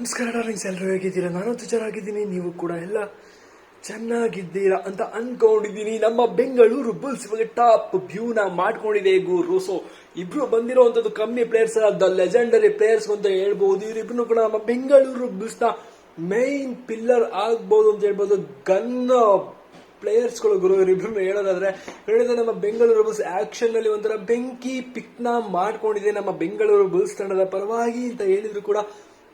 ನಮಸ್ಕಾರ ಡಾರ್ಲಿಂಗ್ಸ್ ಎಲ್ಲರೂ ಹೇಗಿದ್ದೀರಾ? ನಾನು ಚೆನ್ನಾಗಿದ್ದೀನಿ ನೀವು ಕೂಡ ಎಲ್ಲ ಚೆನ್ನಾಗಿದ್ದೀರಾ ಅಂತ ಅನ್ಕೊಂಡಿದ್ದೀನಿ. ನಮ್ಮ ಬೆಂಗಳೂರು ಬುಲ್ಸ್ ಇವಾಗ ಟಾಪ್ ವ್ಯೂನ ಮಾಡ್ಕೊಂಡಿದೆ ಗುರು. ಸೊ ಇಬ್ರು ಬಂದಿರುವಂತದ್ದು ಕಮ್ಮಿ ಪ್ಲೇಯರ್ಸ್ ದ ಲೆಜೆಂಡರಿ ಪ್ಲೇಯರ್ಸ್ ಅಂತ ಹೇಳ್ಬೋದು. ಇವರಿಬ್ರು ಕೂಡ ನಮ್ಮ ಬೆಂಗಳೂರು ಬುಲ್ಸ್ನ ಮೈನ್ ಪಿಲ್ಲರ್ ಆಗ್ಬೋದು ಅಂತ ಹೇಳ್ಬೋದು. ಗನ್ ಪ್ಲೇಯರ್ಸ್ಗಳು ಗುರು, ಇವರಿಬ್ರು ಹೇಳೋದಾದ್ರೆ. ಹೇಳಿದ್ರೆ ನಮ್ಮ ಬೆಂಗಳೂರು ಬುಲ್ಸ್ ಆಕ್ಷನ್ನಲ್ಲಿ ಒಂಥರ ಬೆಂಕಿ ಪಿಕ್ನ ಮಾಡ್ಕೊಂಡಿದೆ ನಮ್ಮ ಬೆಂಗಳೂರು ಬುಲ್ಸ್ ತಂಡದ ಪರವಾಗಿ ಅಂತ ಹೇಳಿದ್ರು ಕೂಡ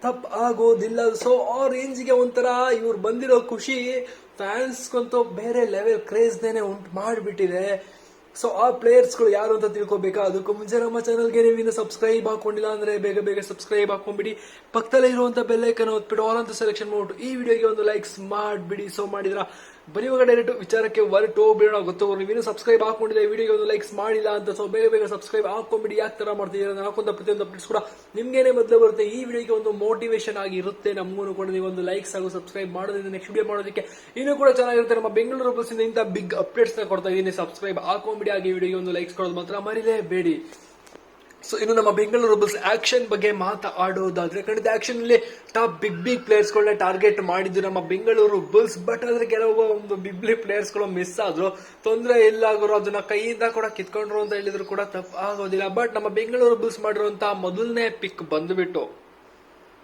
ತಪ್ಪ ಆಗೋದಿಲ್ಲ. ಸೊ ಆ ರೇಂಜ್ಗೆ ಒಂಥರ ಇವ್ರು ಬಂದಿರೋ ಖುಷಿ ಫ್ಯಾನ್ಸ್ಗಂತೂ ಬೇರೆ ಲೆವೆಲ್ ಕ್ರೇಜ್ನೇ ಉಂಟು ಮಾಡಿಬಿಟ್ಟಿದೆ. ಸೊ ಆ ಪ್ಲೇಯರ್ಸ್ಗಳು ಯಾರು ಅಂತ ತಿಳ್ಕೊಬೇಕಾ? ಅದಕ್ಕೂ ಮುಂಚೆ ನಮ್ಮ ಚಾನಲ್ಗೆ ನೀವು ಇನ್ನು ಸಬ್ಸ್ಕ್ರೈಬ್ ಹಾಕೊಂಡಿಲ್ಲ ಅಂದ್ರೆ ಬೇಗ ಬೇಗ ಸಬ್ಸ್ಕ್ರೈಬ್ ಹಾಕೊಂಡ್ಬಿಡಿ. ಪಕ್ಕದಲ್ಲಿ ಇರುವಂತ ಬೆಲ್ಲೈಕನ್ ಓದ್ಬಿಟ್ಟು ಆಲ್ ಅಂತ ಸೆಲೆಕ್ಷನ್ ಮಾಡ್ಬಿಟ್ಟು ಈ ವಿಡಿಯೋಗೆ ಒಂದು ಲೈಕ್ಸ್ ಮಾಡಿಬಿಡಿ. ಸೊ ಮಾಡಿದ್ರ? ಬರೀ ಡೈರೆಕ್ಟ್ ವಿಚಾರಕ್ಕೆ ಹೊರಟು ಬಿಡೋಣ ಗೊತ್ತು ನೀವೇನು ಸಬ್ಸ್ಕ್ರೈಬ್ ಹಾಕೊಂಡಿಲ್ಲ ವಿಡಿಯೋಗೆ ಒಂದು ಲೈಕ್ಸ್ ಮಾಡಿಲ್ಲ ಅಂತ ಸೊ ಬೇಗ ಬೇಗ ಸಬ್ಸ್ಕ್ರೈಬ್ ಹಾಕೊಂಡ್ಬಿಡಿ ಯಾಕೆ ತರ ಮಾಡ್ತಿದ್ದೀರಾ ನಾನು ಹಾಕೊಂಡ ಪ್ರತಿಯೊಂದು ಅಪ್ಡೇಟ್ಸ್ ಕೂಡ ನಿಮ್ಗೇನೆ ಮೊದಲು ಬರುತ್ತೆ. ಈ ವಿಡಿಯೋಗೆ ಒಂದು ಮೋಟಿವೇಶನ್ ಆಗಿರುತ್ತೆ. ನಮಗೂ ಕೂಡ ನೀವು ಒಂದು ಲೈಕ್ಸ್ ಹಾಗೂ ಸಬ್ಸ್ಕ್ರೈಬ್ ಮಾಡೋದ್ರಿಂದ ನೆಕ್ಸ್ಟ್ ವಿಡಿಯೋ ಮಾಡೋದಕ್ಕೆ ಇನ್ನೂ ಕೂಡ ಚೆನ್ನಾಗಿರುತ್ತೆ. ನಮ್ಮ ಬೆಂಗಳೂರು ಬಸ್ಸಿಂದ ಇಂಥ ಬಿಗ್ ಅಪ್ಡೇಟ್ಸ್ನ ಕೊಡ್ತಾ ಇದ್ದೀನಿ. ಸಬ್ಸ್ಕ್ರೈಬ್ ಹಾಕೊಂಡ್ಬಿಡಿ ಆಗಿ ವಿಡಿಯೋಗೆ ಒಂದು ಲೈಕ್ಸ್ ಕೊಡೋದು ಮಾತ್ರ ಮರಿಲೇಬೇಡಿ. ಸೊ ಇನ್ನು ನಮ್ಮ ಬೆಂಗಳೂರು ಬುಲ್ಸ್ ಆಕ್ಷನ್ ಬಗ್ಗೆ ಮಾತಾಡೋದಾದ್ರೆ ಖಂಡಿತ ಆಕ್ಷನ್ ಅಲ್ಲಿ ಟಾಪ್ ಬಿಗ್ ಬಿಗ್ ಪ್ಲೇಯರ್ಸ್ ಗಳನ್ನ ಟಾರ್ಗೆಟ್ ಮಾಡಿದ್ದು ನಮ್ಮ ಬೆಂಗಳೂರು ಬುಲ್ಸ್ ಬಟ್ ಆದ್ರೆ ಕೆಲವು ಒಂದು ಬಿಗ್ ಬಿಗ್ ಪ್ಲೇಯರ್ಸ್ಗಳು ಮಿಸ್ ಆದ್ರು, ತೊಂದರೆ ಇಲ್ಲ ಗುರು, ಅದನ್ನ ಕೈಯಿಂದ ಕೂಡ ಕಿತ್ಕೊಂಡ್ರು ಅಂತ ಹೇಳಿದ್ರು ಕೂಡ ತಪ್ಪು ಆಗೋದಿಲ್ಲ. ಬಟ್ ನಮ್ಮ ಬೆಂಗಳೂರು ಬುಲ್ಸ್ ಮಾಡಿರುವಂತಹ ಮೊದಲನೇ ಪಿಕ್ ಬಂದ್ಬಿಟ್ಟು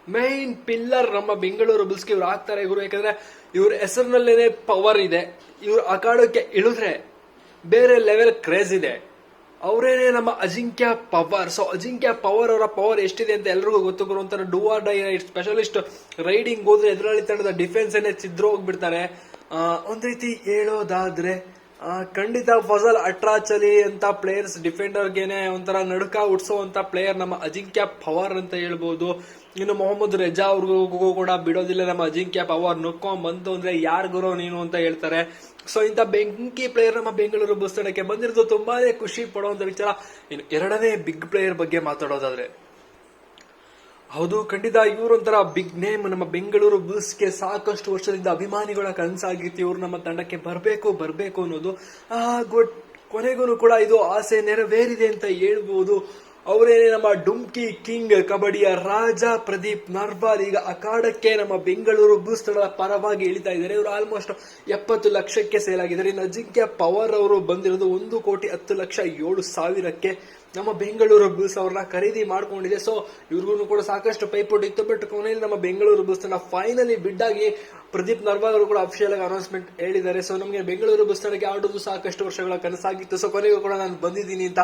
ಮೈನ್ ಪಿಲ್ಲರ್ ನಮ್ಮ ಬೆಂಗಳೂರು ಬುಲ್ಸ್ಗೆ ಇವ್ರು ಆಗ್ತಾರೆ ಗುರು. ಯಾಕಂದ್ರೆ ಇವ್ರ ಹೆಸರಿನಲ್ಲೇನೆ ಪವರ್ ಇದೆ. ಇವ್ರು ಅಖಾಡಕ್ಕೆ ಇಳಿದ್ರೆ ಬೇರೆ ಲೆವೆಲ್ ಕ್ರೇಜ್ ಇದೆ. ಅವರೇನೆ ನಮ್ಮ ಅಜಿಂಕ್ಯ ಪವರ್. ಸೊ ಅಜಿಂಕ್ಯ ಪವರ್ ಅವರ ಪವರ್ ಎಷ್ಟಿದೆ ಅಂತ ಎಲ್ರಿಗೂ ಗೊತ್ತು ಬರುವಂತ do or die specialist raiding ಹೋದ್ರೆ ಎದುರಾಳಿ ತಂಡದ ಡಿಫೆನ್ಸ್ ಏನೇ ಚಿದ್ರೋಗ್ಬಿಡ್ತಾರೆ ಒಂದ್ ರೀತಿ ಹೇಳೋದಾದ್ರೆ ಖಂಡಿತ ಫಜಲ್ ಅಟ್ರಾಚಲಿ ಅಂತ ಪ್ಲೇಯರ್ಸ್ ಡಿಫೆಂಡರ್ಗೆನೆ ಒಂಥರ ನಡುಕ ಉಡ್ಸುವಂತ ಪ್ಲೇಯರ್ ನಮ್ಮ ಅಜಿಂಕ್ಯ ಪವರ್ ಅಂತ ಹೇಳ್ಬೋದು. ಇನ್ನು ಮೊಹಮ್ಮದ್ ರೆಜಾ ಅವ್ರಿಗೂ ಕೂಡ ಬಿಡೋದಿಲ್ಲ ನಮ್ಮ ಅಜಿಂಕ್ಯ ಪವರ್. ನುಕ್ಕೊಂಡ್ ಬಂತು ಅಂದ್ರೆ ಯಾರ್ ಗುರು ನೀನು ಅಂತ ಹೇಳ್ತಾರೆ. ಸೊ ಇಂಥ ಬೆಂಕಿ ಪ್ಲೇಯರ್ ನಮ್ಮ ಬೆಂಗಳೂರು ಬಸ್ ತಂಡಕ್ಕೆ ಬಂದಿರೋದು ತುಂಬಾನೇ ಖುಷಿ ಪಡುವಂತ ವಿಚಾರ. ಇನ್ನು ಎರಡನೇ ಬಿಗ್ ಪ್ಲೇಯರ್ ಬಗ್ಗೆ ಮಾತಾಡೋದಾದ್ರೆ. ಹೌದು, ಖಂಡಿತ. ಇವರೊಂಥರ ಬಿಗ್ ನೇಮ್ ನಮ್ಮ ಬೆಂಗಳೂರು ಬುಲ್ಸ್ಗೆ ಸಾಕಷ್ಟು ವರ್ಷದಿಂದ ಅಭಿಮಾನಿಗಳ ಕನಸಾಗಿತ್ತು ಇವರು ನಮ್ಮ ತಂಡಕ್ಕೆ ಬರಬೇಕು ಬರಬೇಕು ಅನ್ನೋದು. ಆ, ಗೊಟ್, ಕೊನೆಗೂ ಕೂಡ ಇದು ಆಸೆ ನೆರವೇರಿದೆ ಅಂತ ಹೇಳ್ಬೋದು. ಅವರೇನೆ ನಮ್ಮ ಡುಮ್ಕಿ ಕಿಂಗ್, ಕಬಡ್ಡಿಯ ರಾಜ ಪ್ರದೀಪ್ ನರ್ವಾಲ್ ಈಗ ಅಖಾಡಕ್ಕೆ ನಮ್ಮ ಬೆಂಗಳೂರು ಬುಲ್ಸ್ ತಂಡದ ಪರವಾಗಿ ಇಳಿತಾ ಇದ್ದಾರೆ. ಇವರು ಆಲ್ಮೋಸ್ಟ್ ಎಪ್ಪತ್ತು ಲಕ್ಷಕ್ಕೆ ಸೇಲ್ ಆಗಿದ್ದಾರೆ. ಇನ್ನು ಅಜಿಂಕ್ಯ ಪವರ್ ಅವರು ಬಂದಿರೋದು ಒಂದು ಕೋಟಿ ಹತ್ತು ಲಕ್ಷ ಏಳು ಸಾವಿರಕ್ಕೆ ನಮ್ಮ ಬೆಂಗಳೂರು ಬುಲ್ಸ್ ಅವ್ರನ್ನ ಖರೀದಿ ಮಾಡ್ಕೊಂಡಿದೆ. ಸೊ ಇವ್ರಿಗೂ ಕೂಡ ಸಾಕಷ್ಟು ಪೈಪೋಟಿ ಇತ್ತು. ಬಟ್ ಕೊನೆಯಲ್ಲಿ ನಮ್ಮ ಬೆಂಗಳೂರು ಬುಲ್ಸ್ ತಂಡ ಫೈನಲಿ ಬಿಡ್ ಆಗಿ ಪ್ರದೀಪ್ ನರ್ವಾಲ್ ಅವರು ಕೂಡ ಅಫಿಷಿಯಲ್ ಆಗಿ ಅನೌನ್ಸ್ಮೆಂಟ್ ಹೇಳಿದ್ದಾರೆ. ಸೊ ನಮಗೆ ಬೆಂಗಳೂರು ಬಸ್ ತಂಡಕ್ಕೆ ಆಡೋದು ಸಾಕಷ್ಟು ವರ್ಷಗಳ ಕನಸಾಗಿತ್ತು. ಸೊ ಕೊನೆಗೂ ಕೂಡ ನಾನು ಬಂದಿದ್ದೀನಿ ಅಂತ.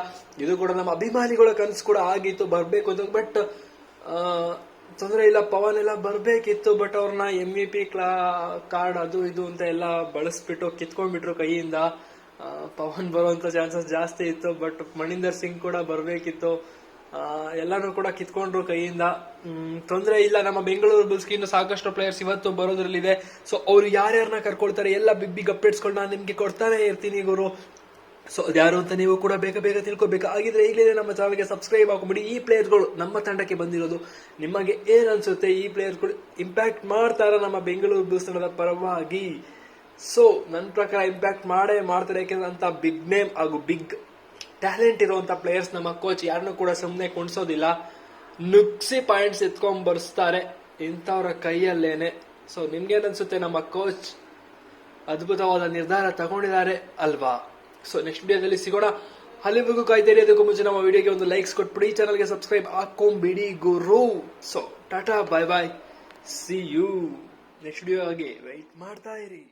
ಇದು ಕೂಡ ನಮ್ಮ ಅಭಿಮಾನಿಗಳ ಕನಸು ಕೂಡ ಆಗಿತ್ತು. ಬರಬೇಕು ಅಂತ. ಬಟ್ ತೊಂದರೆ ಇಲ್ಲ. ಪವನ್ ಎಲ್ಲ ಬರಬೇಕಿತ್ತು. ಬಟ್ ಅವ್ರನ್ನ ಎಂ ಪಿ ಕ್ಲಾ ಕಾರ್ಡ್ ಅದು ಇದು ಅಂತ ಎಲ್ಲ ಬಳಸ್ಬಿಟ್ಟು ಕಿತ್ಕೊಂಡ್ಬಿಟ್ರು ಕೈಯಿಂದ. ಪವನ್ ಬರುವಂತ ಚಾನ್ಸಸ್ ಜಾಸ್ತಿ ಇತ್ತು ಬಟ್ ಮಣಿಂದರ್ ಸಿಂಗ್ ಕೂಡ ಬರಬೇಕಿತ್ತು. ಎಲ್ಲಾನು ಕೂಡ ಕಿತ್ಕೊಂಡ್ರು ಕೈಯಿಂದ. ತೊಂದರೆ ಇಲ್ಲ, ನಮ್ಮ ಬೆಂಗಳೂರು ಬುಲ್ಸ್ಗೆ ಇನ್ನು ಸಾಕಷ್ಟು ಪ್ಲೇಯರ್ಸ್ ಇವತ್ತು ಬರೋದ್ರಲ್ಲಿದೆ. ಸೊ ಅವ್ರು ಯಾರ್ಯಾರನ್ನ ಕರ್ಕೊಳ್ತಾರೆ, ಎಲ್ಲ ಬಿಗ್ ಬಿಗ್ ಅಪ್ಡೇಟ್ಸ್ಗಳನ್ನ ನಿಮ್ಗೆ ಕೊಡ್ತಾನೆ ಇರ್ತೀನಿ ಗುರು. ಸೊ ಅದ್ಯಾರು ಅಂತ ನೀವು ಕೂಡ ಬೇಗ ಬೇಗ ತಿಳ್ಕೊಬೇಕು ಆಗಿದ್ರೆ ಈಗಲೇ ನಮ್ಮ ಚಾನಲ್ಗೆ ಸಬ್ಸ್ಕ್ರೈಬ್ ಹಾಕೊಂಬಿಡಿ. ಈ ಪ್ಲೇಯರ್ಗಳು ನಮ್ಮ ತಂಡಕ್ಕೆ ಬಂದಿರೋದು. ನಿಮಗೆ ಏನ್ ಅನ್ಸುತ್ತೆ? ಈ ಪ್ಲೇಯರ್ಗಳು ಇಂಪ್ಯಾಕ್ಟ್ ಮಾಡ್ತಾರ ನಮ್ಮ ಬೆಂಗಳೂರು ಬುಲ್ಸ್ ತಂಡದ ಪರವಾಗಿ? ಸೊ ನನ್ನ ಪ್ರಕಾರ ಇಂಪ್ಯಾಕ್ಟ್ ಮಾಡೇ ಮಾಡ್ತಾರೆ, ಯಾಕೆಂದ್ರೆ ಅಂತ ಬಿಗ್ ನೇಮ್ ಹಾಗೂ ಬಿಗ್ ಟ್ಯಾಲೆಂಟ್ ಇರುವಂತ ಪ್ಲೇಯರ್ಸ್ ನಮ್ಮ ಕೋಚ್ ಯಾರನ್ನೂ ಕೂಡ ಸುಮ್ಮನೆ ಕುಣಿಸೋದಿಲ್ಲ. ನುಗ್ಸಿ ಪಾಯಿಂಟ್ಸ್ ಎತ್ಕೊಂಡ್ ಬರ್ಸ್ತಾರೆ ಇಂಥವ್ರ ಕೈಯಲ್ಲೇನೆ. ಸೊ ನಿಮ್ಗೇನನ್ಸುತ್ತೆ ನಮ್ಮ ಕೋಚ್ ಅದ್ಭುತವಾದ ನಿರ್ಧಾರ ತಗೊಂಡಿದ್ದಾರೆ ಅಲ್ವಾ? ಸೊ ನೆಕ್ಸ್ಟ್ ವಿಡಿಯೋದಲ್ಲಿ ಸಿಗೋಣ. ಅಲ್ಲಿವರೆಗೂ ಕಾಯ್ತೀರಿ, ಅದಕ್ಕೂ ಮುಂಚೆ ನಮ್ಮ ವಿಡಿಯೋಗೆ ಒಂದು ಲೈಕ್ಸ್ ಕೊಟ್ಬಿಡಿ. ಚಾನಲ್ಗೆ ಸಬ್ಸ್ಕ್ರೈಬ್ ಹಾಕೊಂಬಿಡಿ, ಗುರು. So tata bye bye see you next video ಆಗಿ ವೆಯ್ಟ್ ಮಾಡ್ತಾ ಇರಿ.